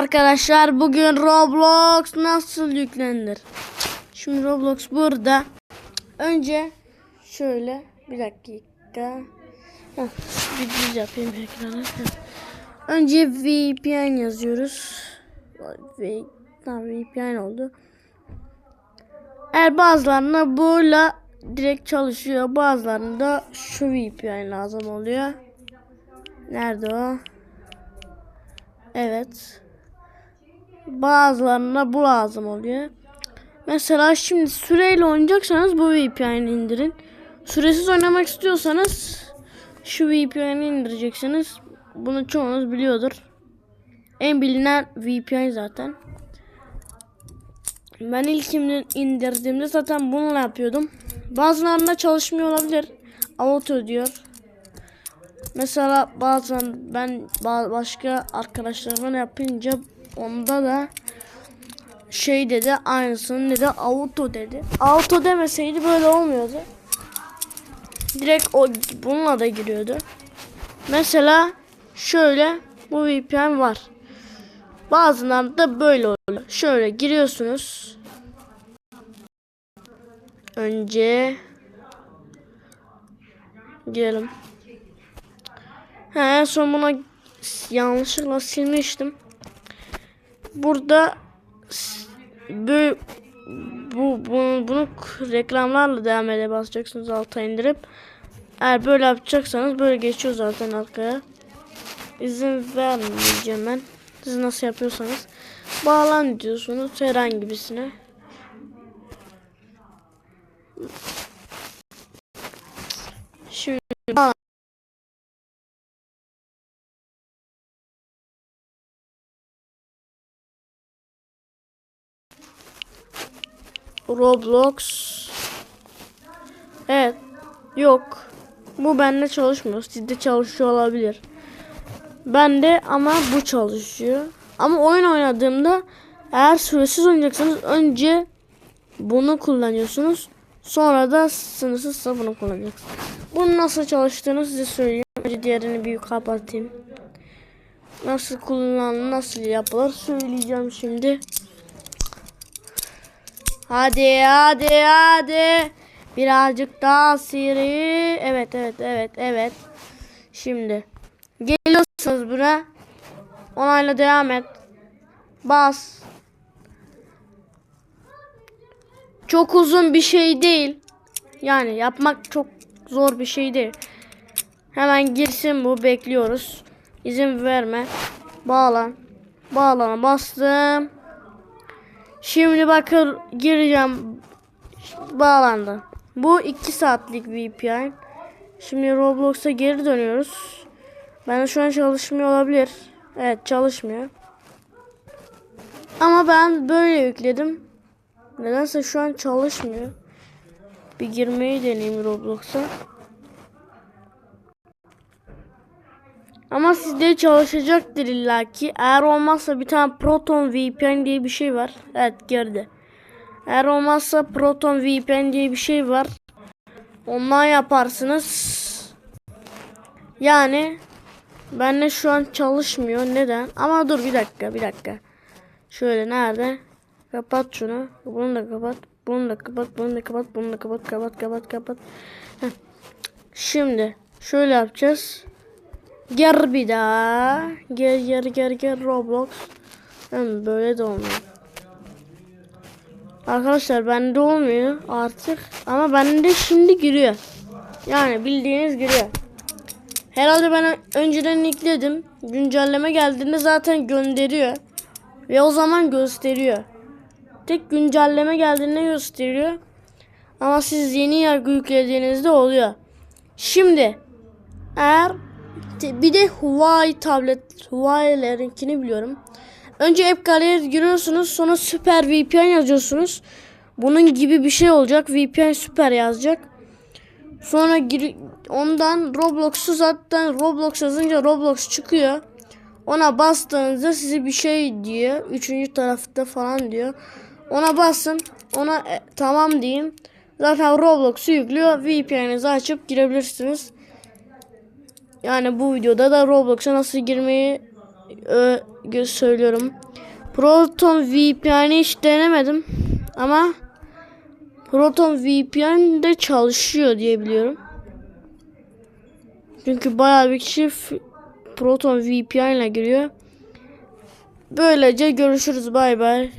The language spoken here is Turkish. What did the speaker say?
Arkadaşlar bugün Roblox nasıl yüklenir? Şimdi Roblox burada. Önce şöyle bir dakika. Heh, bir düz yapayım ekrana. Önce VPN yazıyoruz. V tamam VPN oldu. Eğer bazılarında böyle direkt çalışıyor. Bazılarında şu VPN lazım oluyor. Nerede o? Evet. Bazılarına bu lazım oluyor. Mesela şimdi süreyle oynayacaksanız bu VPN'i indirin. Süresiz oynamak istiyorsanız şu VPN'i indireceksiniz. Bunu çoğunuz biliyordur. En bilinen VPN zaten. Ben ilk indirdiğimde zaten bununla yapıyordum. Bazılarında çalışmıyor olabilir. Auto diyor. Mesela bazen ben başka arkadaşlarımla yapınca onda da şey dedi aynısını dedi auto dedi. Auto demeseydi böyle olmuyordu. Direkt o bununla da giriyordu. Mesela şöyle bu VPN var. Bazılarında böyle oluyor. Şöyle giriyorsunuz. Önce girelim. He, en son buna yanlışlıkla silmiştim. Burada bu bu bunu, bunu reklamlarla devam ede basacaksınız alta indirip eğer böyle yapacaksanız böyle geçiyor zaten arkaya. İzin vermeyeceğim ben. Siz nasıl yapıyorsanız bağlan diyorsunuz herhangi birisine. Roblox. Evet. Yok. Bu bende çalışmıyor. Sizde çalışıyor olabilir. Bende ama bu çalışıyor. Ama oyun oynadığımda eğer süresiz oynayacaksanız önce bunu kullanıyorsunuz. Sonra da sınırsızsa bunu kullanacaksınız. Bunun nasıl çalıştığını size söyleyeyim. Önce diğerini bir kapatayım. Nasıl kullanılır, nasıl yapılır söyleyeceğim şimdi. Hadi hadi hadi. Birazcık daha seri. Evet evet evet evet. Şimdi geliyorsunuz buraya. Onayla devam et. Bas. Çok uzun bir şey değil. Yani yapmak çok zor bir şey değil. Hemen girsin bu bekliyoruz. İzin verme. Bağlan. Bağlana bastım. Şimdi bakın gireceğim. Bağlandı. Bu 2 saatlik VPN. Şimdi Roblox'a geri dönüyoruz. Ben şu an çalışmıyor olabilir. Evet çalışmıyor. Ama ben böyle yükledim. Nedense şu an çalışmıyor. Bir girmeyi deneyeyim Roblox'a. Ama sizde çalışacaktır illaki. Eğer olmazsa bir tane Proton VPN diye bir şey var. Evet girdi. Eğer olmazsa Proton VPN diye bir şey var. Ondan yaparsınız. Yani bende şu an çalışmıyor. Neden? Ama dur bir dakika bir dakika. Şöyle nerede? Kapat şunu. Bunu da kapat. Bunu da kapat. Bunu da kapat. Bunu da kapat. Kapat kapat kapat. Heh. Şimdi şöyle yapacağız. Gel bir daha. Gel gel gel gel Roblox. Hem böyle de olmuyor. Arkadaşlar bende olmuyor artık. Ama bende şimdi giriyor. Yani bildiğiniz giriyor. Herhalde ben önceden yükledim. Güncelleme geldiğinde zaten gönderiyor. Ve o zaman gösteriyor. Tek güncelleme geldiğinde gösteriyor. Ama siz yeni yargı yüklediğinizde oluyor. Şimdi eğer bir de Huawei tablet Huawei'lerinkini biliyorum. Önce App Gallery'e giriyorsunuz. Sonra Süper VPN yazıyorsunuz. Bunun gibi bir şey olacak. VPN Süper yazacak. Sonra gir ondan Roblox'u zaten Roblox yazınca Roblox çıkıyor. Ona bastığınızda size bir şey diyor. Üçüncü tarafta falan diyor. Ona basın. Ona e, tamam diyeyim. Zaten Roblox'u yüklüyor. VPN'inizi açıp girebilirsiniz. Yani bu videoda da Roblox'a nasıl girmeyi e, söylüyorum. Proton VPN'i hiç denemedim. Ama Proton VPN de çalışıyor diye biliyorum. Çünkü bayağı bir kişi Proton VPN ile giriyor. Böylece görüşürüz bay bay.